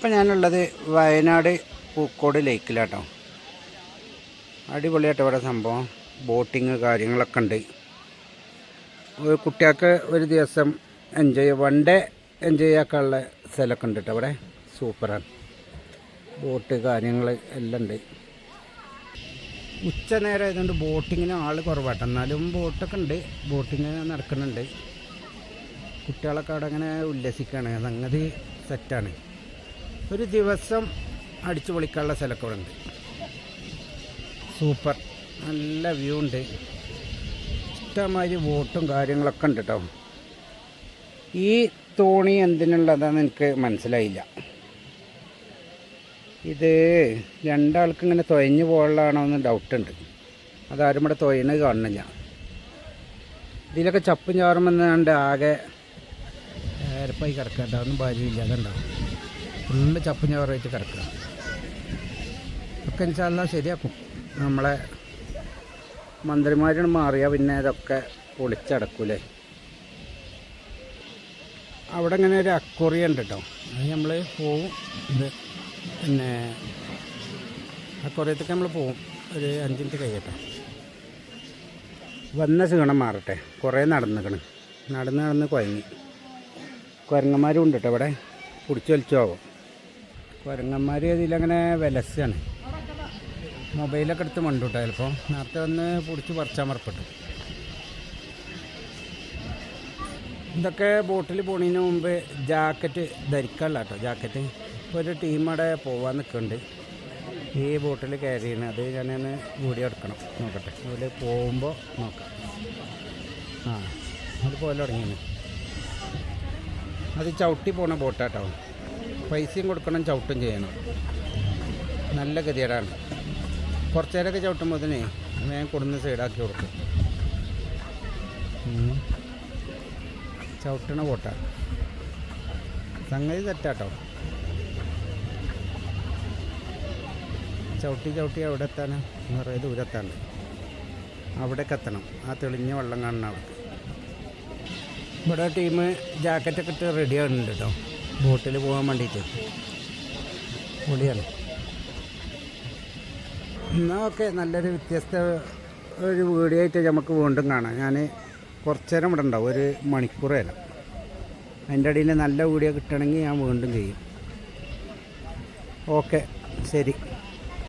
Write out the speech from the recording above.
ഇപ്പം ഞാനുള്ളത് വയനാട് പൂക്കോട് ലേക്കിലാട്ടോ. അടിപൊളിയായിട്ട് ഇവിടെ സംഭവം. ബോട്ടിങ് കാര്യങ്ങളൊക്കെ ഉണ്ട്. കുട്ടികൾക്ക് ഒരു ദിവസം എൻജോയ് വൺ ഡേ എൻജോയ് ആക്കാനുള്ള സ്ഥലമൊക്കെ ഉണ്ട് കേട്ടോ അവിടെ സൂപ്പറാണ്. ബോട്ട് കാര്യങ്ങൾ എല്ലാം ഉണ്ട്. ഉച്ച നേരം ആയതുകൊണ്ട് ബോട്ടിങ്ങിന് ആൾ കുറവാട്ടോ. എന്നാലും ബോട്ടൊക്കെ ഉണ്ട്. ബോട്ടിങ് നടക്കുന്നുണ്ട്. കുട്ടികളൊക്കെ അവിടെ അങ്ങനെ ഉല്ലസിക്കുകയാണ്. സംഗതി സെറ്റാണ് ഒരു ദിവസം അടിച്ചു പൊളിക്കാനുള്ള സ്ഥലമൊക്കെ ഉണ്ട് സൂപ്പർ. നല്ല വ്യൂ ഉണ്ട്. ഇഷ്ടമാതിരി വോട്ടും കാര്യങ്ങളൊക്കെ ഉണ്ട് കേട്ടോ ഈ തോണി എന്തിനുള്ളതാണെന്ന് എനിക്ക് മനസ്സിലായില്ല. ഇത് രണ്ടാൾക്ക് ഇങ്ങനെ തുഴഞ്ഞു പോകാനുള്ളതാണോ എന്ന് ഡൗട്ടുണ്ട് അതാരും ഇവിടെ തുഴയുന്നത് കാണുന്നില്ല. ഇതിലൊക്കെ ചപ്പും ചാറുമെന്നാണ്ട് ആകെ ഏരപ്പായി കിടക്കാണ്ടാവുന്നു അതൊന്നും ഭാര്യയില്ല അതുണ്ടാവും ഫുള്ള് ചപ്പും ചാറുമായിട്ട് കിടക്കുക. ഒക്കെ ഇൻഷാല്ല ശരിയാക്കും. നമ്മളെ മന്ത്രിമാരാണ് മാറിയാൽ പിന്നെ ഇതൊക്കെ പൊളിച്ചടക്കൂലേ. അവിടെ ഇങ്ങനെ ഒരു അക്വറിയ ഉണ്ട് കേട്ടോ അത് നമ്മൾ പോവും. ഇത് പിന്നെ അക്വറിയത്തേക്ക് നമ്മൾ പോവും. ഒരു അഞ്ച് മിനിറ്റ് കഴിയട്ടെ. വന്ന സീണം മാറട്ടെ. കുറേ നടന്നിക്കണ്. നടന്ന് നടന്ന് കുഴങ്ങി. കുരങ്ങന്മാരും ഉണ്ട് കേട്ടോ ഇവിടെ. പിടിച്ചു വലിച്ചു പോകും കുരങ്ങന്മാർ ഇതിലങ്ങനെ വിലസാണ് മൊബൈലൊക്കെ എടുത്ത് മണ്ടൂട്ടോ ചിലപ്പോൾ നേരത്തെ വന്ന് പൊടിച്ച് പറിച്ചാൽ മറപ്പെട്ടു. ഇതൊക്കെ ബോട്ടിൽ പോണതിന് മുമ്പ് ജാക്കറ്റ് ധരിക്കാനുള്ള കേട്ടോ ജാക്കറ്റ് ഇപ്പോൾ ഒരു ടീം അവിടെ പോകാൻ നിൽക്കുന്നുണ്ട് ഈ ബോട്ടിൽ കയറി ചെയ്യണം അത് ഞാനൊന്ന് വീഡിയോ എടുക്കണം. നോക്കട്ടെ. അതിൽ പോകുമ്പോൾ നോക്കാം. ആ അത് പോലെ തുടങ്ങിയാണ് അത് ചവിട്ടി പോണ ബോട്ടാട്ടോ പൈസയും കൊടുക്കണം ചവിട്ടും ചെയ്യണം. നല്ല ഗതികേടാണ്. കുറച്ച് നേരമൊക്കെ ചവിട്ടുമ്പോഴത്തേനെ വേഗം കൊടുന്ന് സൈഡാക്കി കൊടുക്കും. ചവിട്ടണ ബോട്ടാ സംഗതി തെറ്റാട്ടോ. ചവിട്ടി ചവിട്ടി അവിടെ എത്താൻ കുറേ ദൂരത്താണ്. അവിടേക്ക് എത്തണം. ആ തെളിഞ്ഞ വെള്ളം കാണണം അവിടെ ഇവിടെ ടീം ജാക്കറ്റൊക്കെ ഇട്ട് റെഡി ആകുന്നുണ്ട് കേട്ടോ ബോട്ടിൽ പോകാൻ വേണ്ടിയിട്ട്. പൊളിയാണ്. എന്നാൽ ഓക്കെ നല്ലൊരു വ്യത്യസ്ത ഒരു വീഡിയോ ആയിട്ട് നമുക്ക് വീണ്ടും കാണാം. ഞാൻ കുറച്ച് നേരം ഇവിടെ ഉണ്ടാവും ഒരു മണിക്കൂർ അതിന്റെ ഇടയിൽ നല്ല വീഡിയോ കിട്ടണമെങ്കിൽ ഞാൻ വീണ്ടും ചെയ്യും. ഓക്കെ ശരി.